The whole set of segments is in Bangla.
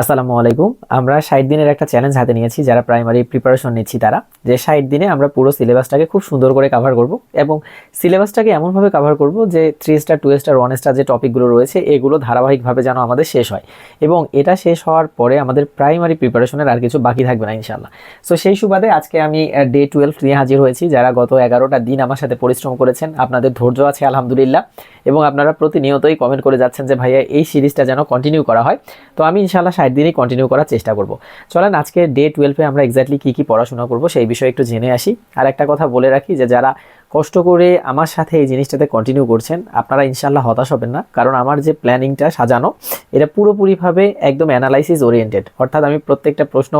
আসসালামু আলাইকুম। আমরা ষাট দিনের একটা চ্যালেঞ্জ হাতে নিয়েছি, যারা প্রাইমারি প্রিপারেশন নিচ্ছি তারা। যে ষাট দিনে আমরা পুরো সিলেবাসটাকে খুব সুন্দর করে কভার করব এবং সিলেবাসটাকে এমনভাবে কভার করব যে three star two star one star যে টপিকগুলো রয়েছে, এগুলো ধারাবাহিকভাবে যেন আমাদের শেষ হয়। এবং এটা শেষ হওয়ার পরে আমাদের প্রাইমারি প্রিপারেশনের আর কিছু বাকি থাকবে না ইনশাল্লাহ সো সেই সুবাদে আজকে আমি ডে টুয়েলভ নিয়ে হাজির হয়েছি, যারা গত এগারোটা দিন আমার সাথে পরিশ্রম করেছেন, আপনাদের ধৈর্য আছে, আলহামদুলিল্লাহ। এবং আপনারা প্রতিনিয়তই কমেন্ট করে যাচ্ছেন যে, ভাইয়া, এই সিরিজটা যেন কন্টিনিউ করা হয়। তো আমি ইনশাল্লাহ ষাট দিনই কন্টিনিউ করার চেষ্টা করব। চলেন আজকে ডে টুয়েলভে আমরা এক্স্যাক্টলি কী কী পড়াশোনা করব সেই বিষয়ে একটু জেনে আসি। আর একটা কথা বলে রাখি যে যারা কষ্ট করে আমার সাথে এই জিনিসটাতে কন্টিনিউ করছেন, আপনারা ইনশাল্লাহ হতাশ হবেন না। কারণ আমার যে প্ল্যানিংটা সাজানো, এটা পুরোপুরিভাবে একদম অ্যানালাইসিস ওরিয়েন্টেড অর্থাৎ আমি প্রত্যেকটা প্রশ্ন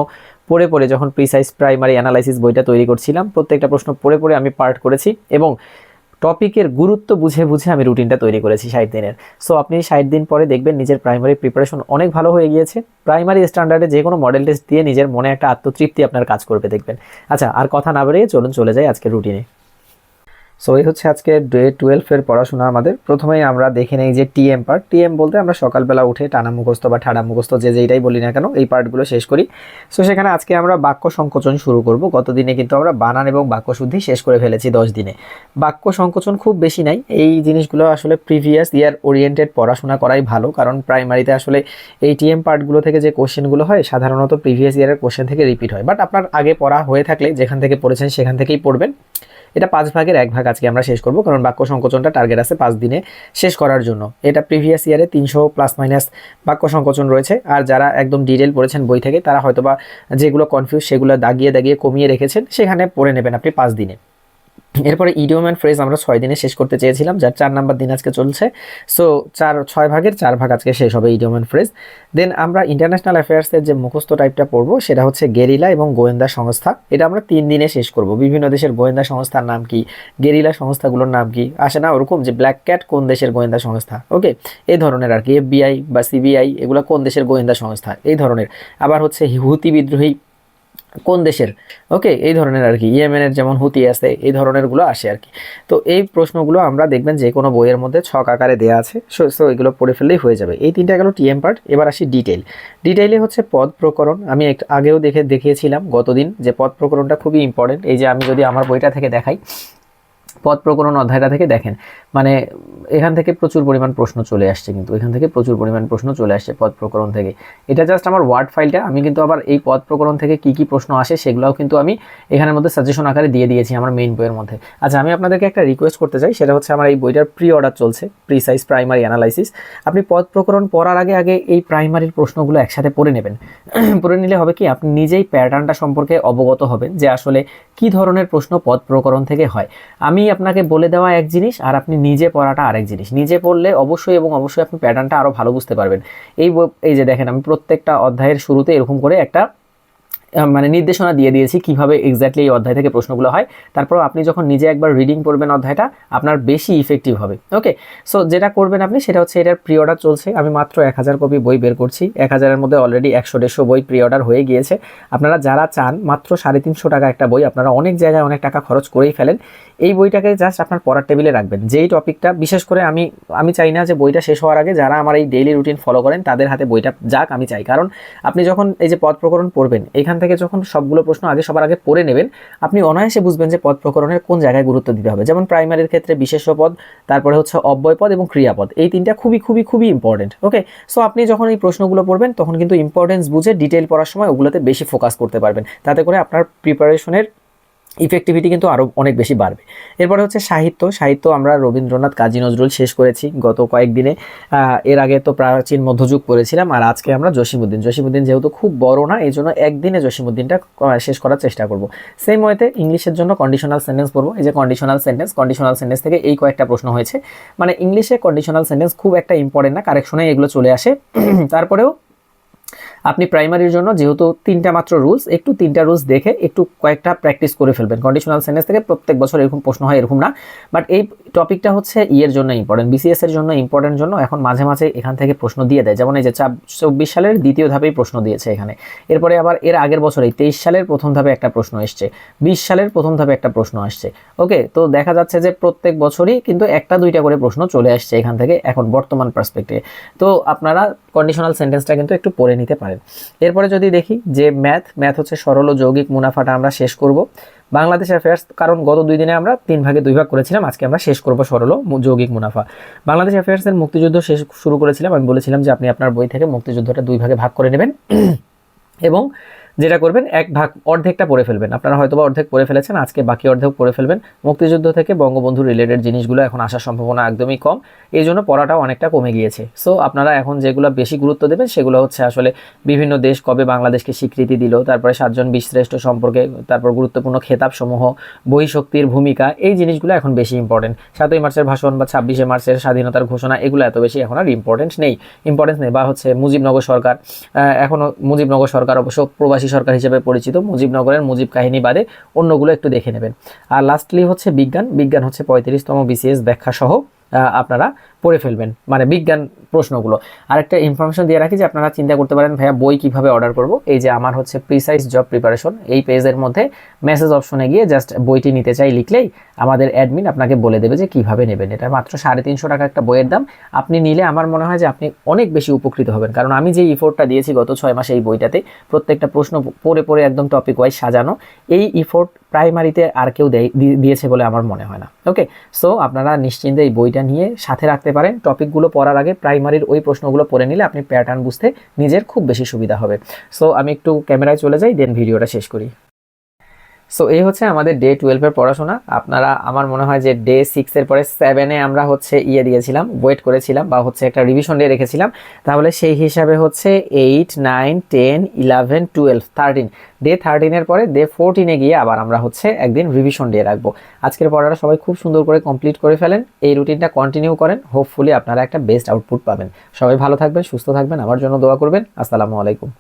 পড়ে পড়ে যখন প্রিসাইজ প্রাইমারি অ্যানালাইসিস বইটা তৈরি করছিলাম, প্রত্যেকটা প্রশ্ন পড়ে পড়ে আমি পার্ট করেছি এবং টপিকের গুরুত্ব বুঝে বুঝে আমি রুটিনটা তৈরি করেছি ষাট দিনের। সো আপনি ষাট দিন পরে দেখবেন নিজের প্রাইমারি প্রিপারেশন অনেক ভালো হয়ে গিয়েছে। প্রাইমারি স্ট্যান্ডার্ডে যে কোনো মডেল টেস্ট দিয়ে নিজের মনে একটা আত্মতৃপ্তি আপনার কাজ করবে দেখবেন। আচ্ছা আর কথা না বেরিয়ে চলুন চলে যাই আজকের রুটিনে সো এই হচ্ছে আজকে ডে টুয়েলভের পড়াশোনা আমাদের। প্রথমেই আমরা দেখে নেই যে টিএম পার্ট টিএম বলতে আমরা সকালবেলা উঠে টানা মুখস্থ বা ঠাডা মুখস্থ যে যেইটাই বলি না কেন, এই পার্টগুলো শেষ করি। সো সেখানে আজকে আমরা বাক্য সংকোচন শুরু করব। গত দিনে কিন্তু আমরা বানান এবং বাক্য শুদ্ধি শেষ করে ফেলেছি দশ দিনে। বাক্য সংকোচন খুব বেশি নাই। এই জিনিসগুলো আসলে প্রিভিয়াস ইয়ার ওরিয়েন্টেড পড়াশোনা করাই ভালো। কারণ প্রাইমারিতে আসলে এই টিএম পার্টগুলো থেকে যে কোশ্চেনগুলো হয়, সাধারণত প্রিভিয়াস ইয়ারের কোশ্চেন থেকে রিপিট হয়। বাট আপনার আগে পড়া হয়ে থাকলে যেখান থেকে পড়েছেন সেখান থেকেই পড়বেন। এটা পাঁচ ভাগের এক ভাগ আজকে আমরা শেষ করব, কারণ বাক্য সংকোচনটা টার্গেট আছে পাঁচ দিনে শেষ করার জন্য। এটা প্রিভিয়াস ইয়ারে তিনশো প্লাস মাইনাস বাক্য সংকোচন রয়েছে, আর যারা একদম ডিটেল পড়েছেন বই থেকে, তারা হয়তোবা যেগুলো কনফিউজ সেগুলো দাগিয়ে দাগিয়ে কমিয়ে রেখেছেন, সেখানে পড়ে নেবেন আপনি পাঁচ দিনে। এরপরে ইডিওম অ্যান্ড ফ্রেজ আমরা ছয় দিনে শেষ করতে চেয়েছিলাম, যার চার নাম্বার দিন আজকে চলছে। সো চার, ছয় ভাগের চার ভাগ আজকে শেষ হবে ইডিওম অ্যান্ড ফ্রেজ দেন আমরা ইন্টারন্যাশনাল অ্যাফেয়ার্সের যে মুখস্থ টাইপটা পড়ব, সেটা হচ্ছে গেরিলা এবং গোয়েন্দা সংস্থা। এটা আমরা তিন দিনে শেষ করব। বিভিন্ন দেশের গোয়েন্দা সংস্থার নাম কি গেরিলা সংস্থাগুলোর নাম কি, আসে না ওরকম যে ব্ল্যাক ক্যাট কোন দেশের গোয়েন্দা সংস্থা? ওকে এই ধরনের আর কি এফবিআই বা সিবিআই এগুলো কোন দেশের গোয়েন্দা সংস্থা? এই ধরনের। আবার হচ্ছে হুতি বিদ্রোহী কোন দেশের? ওকে এই ধরনের আর কি। ইয়েমেনের যেমন হুতি আছে, এই ধরনেরগুলো আসে আর কি। তো এই প্রশ্নগুলো আমরা দেখবেন যে কোনো বইয়ের মধ্যে ছক আকারে দেওয়া আছে। সো এগুলো পড়ে ফেললেই হয়ে যাবে। এই তিনটা গেল টিএম পার্ট এবার আসি ডিটেইল ডিটেইলে হচ্ছে পদ প্রকরণ। আমি আগেও দেখে দেখিয়েছিলাম গতদিন যে পদ প্রকরণটা খুবই ইম্পর্টেন্ট এই যে আমি যদি আমার বইটা থেকে দেখাই। পদ প্রকরণ অধ্যায়টা থেকে দেখেন। মানে এখান থেকে প্রচুর পরিমাণ প্রশ্ন চলে আসছে কিন্তু, এখান থেকে প্রচুর পরিমাণ প্রশ্ন চলে আসছে পদ প্রকরণ থেকে। এটা জাস্ট আমার ওয়ার্ড ফাইলটা আমি কিন্তু আবার এই পদ প্রকরণ থেকে কি কি প্রশ্ন আসে সেগুলোও কিন্তু আমি এখানের মধ্যে সাজেশন আকারে দিয়ে দিয়েছি আমার মেইন বইয়ের মধ্যে। আচ্ছা আমি আপনাদেরকে একটা রিকোয়েস্ট করতে চাই, সেটা হচ্ছে আমার এই বইটার প্রি অর্ডার চলছে প্রিসাইজ প্রাইমারি অ্যানালাইসিস আপনি পদ প্রকরণ পড়ার আগে আগে এই প্রাইমারির প্রশ্নগুলো একসাথে পড়ে নেবেন। পড়ে নিলে হবে কি, আপনি নিজেই প্যাটার্নটা সম্পর্কে অবগত হবেন যে আসলে কি ধরনের প্রশ্ন পদ প্রকরণ থেকে হয়। আমি আপনাকে বলে দেওয়া এক জিনিস আর আপনি নিজে পড়াটা আরেক জিনিস। নিজে পড়লে অবশ্যই এবং অবশ্যই আপনি প্যাটার্নটা আরও ভালো বুঝতে পারবেন। এই এই যে দেখেন, আমি প্রত্যেকটা অধ্যায়ের শুরুতে এরকম করে একটা মানে নির্দেশনা দিয়ে দিয়েছি কীভাবে এক্স্যাক্টলি এই অধ্যায় থেকে প্রশ্নগুলো হয়। তারপর আপনি যখন নিজে একবার রিডিং করবেন অধ্যায়টা, আপনার বেশি ইফেক্টিভ হবে। ওকে সো যেটা করবেন আপনি সেটা হচ্ছে এটার প্রি অর্ডার চলছে। আমি মাত্র এক হাজার কপি বই বের করছি। এক হাজারের মধ্যে অলরেডি একশো দেড়শো বই প্রি অর্ডার হয়ে গিয়েছে। আপনারা যারা চান, মাত্র সাড়ে তিনশো টাকা একটা বই আপনারা অনেক জায়গায় অনেক টাকা খরচ করেই ফেলেন। এই বইটাকে জাস্ট আপনার পড়ার টেবিলে রাখবেন। যেই টপিকটা বিশেষ করে আমি আমি চাই না যে বইটা শেষ হওয়ার আগে যারা আমার এই ডেইলি রুটিন ফলো করেন, তাদের হাতে বইটা যাক, আমি চাই। কারণ আপনি যখন এই যে পদ প্রকরণ পড়বেন, এখান থেকে যখন সবগুলো প্রশ্ন আগে সবার আগে পড়ে নেবেন, আপনি অনায়াসে বুঝবেন যে পদ প্রকরণের কোন জায়গায় গুরুত্ব দিতে হবে। যেমন প্রাইমারির ক্ষেত্রে বিশেষ পদ, তারপরে হচ্ছে অব্যয় পদ এবং ক্রিয়াপদ। এই তিনটা খুবই খুবই খুবই ইম্পর্টেন্ট ওকে সো আপনি যখন এই প্রশ্নগুলো পড়বেন, তখন কিন্তু ইম্পর্টেন্স বুঝে ডিটেল পড়ার সময় ওগুলোতে বেশি ফোকাস করতে পারবেন। তাতে করে আপনার প্রিপারেশনের ইফেক্টিভিটি কিন্তু আরও অনেক বেশি বাড়বে। এরপরে হচ্ছে সাহিত্য। সাহিত্য আমরা রবীন্দ্রনাথ কাজী নজরুল শেষ করেছি গত কয়েকদিনে। এর আগে তো প্রাচীন মধ্যযুগ পড়েছিলাম আর আজকে আমরা জসিমুদ্দিন জসিমুদ্দিন যেহেতু খুব বড় না এই জন্য একদিনে জসিমুদ্দিনটা শেষ করার চেষ্টা করব। সেম ওয়েতে ইংলিশের জন্য কন্ডিশনাল সেন্টেন্স পড়ব। এই যে কন্ডিশনাল সেন্টেন্স কন্ডিশনাল সেন্টেন্স থেকে এই কয়েকটা প্রশ্ন হয়েছে। মানে ইংলিশে কন্ডিশনাল সেন্টেন্স খুব একটা ইম্পর্টেন্ট না কারেকশনে এগুলো চলে আসে। তারপরেও আপনি প্রাইমারির জন্য যেহেতু তিনটা মাত্র রুলস একটু তিনটা রুলস দেখে একটু কয়েকটা প্র্যাকটিস করে ফেলবেন। কন্ডিশনাল সেন্টেন্স থেকে প্রত্যেক বছর এরকম প্রশ্ন হয়, এরকম না। বাট এই টপিকটা হচ্ছে ইয়ের জন্য ইম্পর্টেন্ট বিসিএস এর জন্য ইম্পর্টেন্ট জন্য এখন মাঝে মাঝে এখান থেকে প্রশ্ন দিয়ে দেয়। যেমন এই যে চব্বিশ সালের দ্বিতীয় ধাপেই প্রশ্ন দিয়েছে এখানে। এরপরে আবার এর আগের বছরে তেইশ সালের প্রথম ধাপে একটা প্রশ্ন এসছে। বিশ সালের প্রথম ধাপে একটা প্রশ্ন আসছে। ওকে তো দেখা যাচ্ছে যে প্রত্যেক বছরই কিন্তু একটা দুইটা করে প্রশ্ন চলে আসছে এখান থেকে এখন বর্তমান পার্সপেক্টে তো আপনারা কন্ডিশনাল সেন্টেন্সটা কিন্তু একটু পড়ে নিতে পারেন। এরপরে যদি দেখি যে ম্যাথ ম্যাথ হচ্ছে সরল ও যৌগিক মুনাফাটা আমরা শেষ করব। বাংলাদেশ অ্যাফেয়ার্স কারণ গত দুই দিনে আমরা তিন ভাগে দুই ভাগ করেছিলাম, আজকে আমরা শেষ করব সরল যৌগিক মুনাফা। বাংলাদেশ অ্যাফেয়ার্সের মুক্তিযুদ্ধ শেষ শুরু করেছিলাম, আমি বলেছিলাম যে আপনি আপনার বই থেকে মুক্তিযুদ্ধটা দুই ভাগে ভাগ করে নেবেন। এবং যেটা করবেন, এক ভাগ অর্ধেকটা পড়ে ফেলবেন। আপনারা হয়তোবা অর্ধেক পড়ে ফেলেছেন, আজকে বাকি অর্ধেক পড়ে ফেলবেন। মুক্তিযুদ্ধ থেকে বঙ্গবন্ধু রিলেটেড জিনিসগুলো এখন আসার সম্ভাবনা একদমই কম। এই জন্য পড়াটাও অনেকটা কমে গিয়েছে। সো আপনারা এখন যেগুলো বেশি গুরুত্ব দেবেন, সেগুলো হচ্ছে আসলে বিভিন্ন দেশ কবে বাংলাদেশকে স্বীকৃতি দিল, তারপরে সাতজন বিশ্রেষ্ঠ সম্পর্কে, তারপর গুরুত্বপূর্ণ খেতাবসমূহ, বহিঃশক্তির ভূমিকা, এই জিনিসগুলো এখন বেশি ইম্পর্টেন্ট সাতই মার্চের ভাষণ বা ছাব্বিশে মার্চের স্বাধীনতার ঘোষণা, এগুলো এত বেশি এখন আর ইম্পর্টেন্ট নেই। ইম্পর্টেন্স নেই, বা হচ্ছে মুজিবনগর সরকার এখনও মুজিবনগর সরকার অবশ্য প্রবাসী সরকার হিসেবে পরিচিত মুজিবনগরের মুজিব কাহিনী বাদে অন্যগুলো একটু দেখে নেবেন। আর লাস্টলি হচ্ছে বিজ্ঞান। বিজ্ঞান হচ্ছে পঁয়ত্রিশতম বিসিএস ব্যাখ্যা সহ আহ, আপনারা পড়ে ফেলবেন মানে বিজ্ঞান প্রশ্নগুলো। আর একটা ইনফরমেশন দিয়ে রাখি যে আপনারা চিন্তা করতে পারেন, ভাইয়া, বই কীভাবে অর্ডার করব? এই যে আমার হচ্ছে প্রিসাইজ জব প্রিপারেশন এই পেজের মধ্যে মেসেজ অপশনে গিয়ে জাস্ট বইটি নিতে চাই লিখলেই আমাদের অ্যাডমিন আপনাকে বলে দেবে যে কীভাবে নেবেন। এটা মাত্র সাড়ে তিনশো টাকা একটা বইয়ের দাম। আপনি নিলে আমার মনে হয় যে আপনি অনেক বেশি উপকৃত হবেন। কারণ আমি যে ইফোর্টটা দিয়েছি গত ছয় মাসে এই বইটাতে, প্রত্যেকটা প্রশ্ন পড়ে পড়ে একদম টপিক ওয়াইজ সাজানো, এই ইফোর্ট প্রাইমারিতে আর কেউ দিয়েছে বলে আমার মনে হয় না। ওকে সো আপনারা নিশ্চিন্তে এই বইটা নিয়ে সাথে রাখতে পারেন টপিকগুলো পড়ার আগে প্রাইমারির ওই প্রশ্নগুলো পড়ে নিলে আপনি প্যাটার্ন বুঝতে নিজের খুব বেশি সুবিধা হবে। সো আমি একটু ক্যামেরায় চলে যাই দেন ভিডিওটা শেষ করি। সো এই হচ্ছে আমাদের ডে টুয়েলভের পড়াশোনা। আপনারা, আমার মনে হয় যে ডে সিক্সের পরে সেভেনে আমরা হচ্ছে ইয়ে দিয়েছিলাম ওয়েট করেছিলাম বা হচ্ছে একটা রিভিশন ডে রেখেছিলাম। তাহলে সেই হিসাবে হচ্ছে eight nine ten eleven twelve thirteen day থার্টিনের পরে ডে ফোরটিনে গিয়ে আবার আমরা হচ্ছে একদিন রিভিশন ডে রাখব। আজকের পড়াটা সবাই খুব সুন্দর করে কমপ্লিট করে ফেলেন। এই রুটিনটা কন্টিনিউ করেন। হোপফুলি আপনারা একটা বেস্ট আউটপুট পাবেন। সবাই ভালো থাকবেন, সুস্থ থাকবেন। আমার জন্য দোয়া করবেন। আসসালামু আলাইকুম।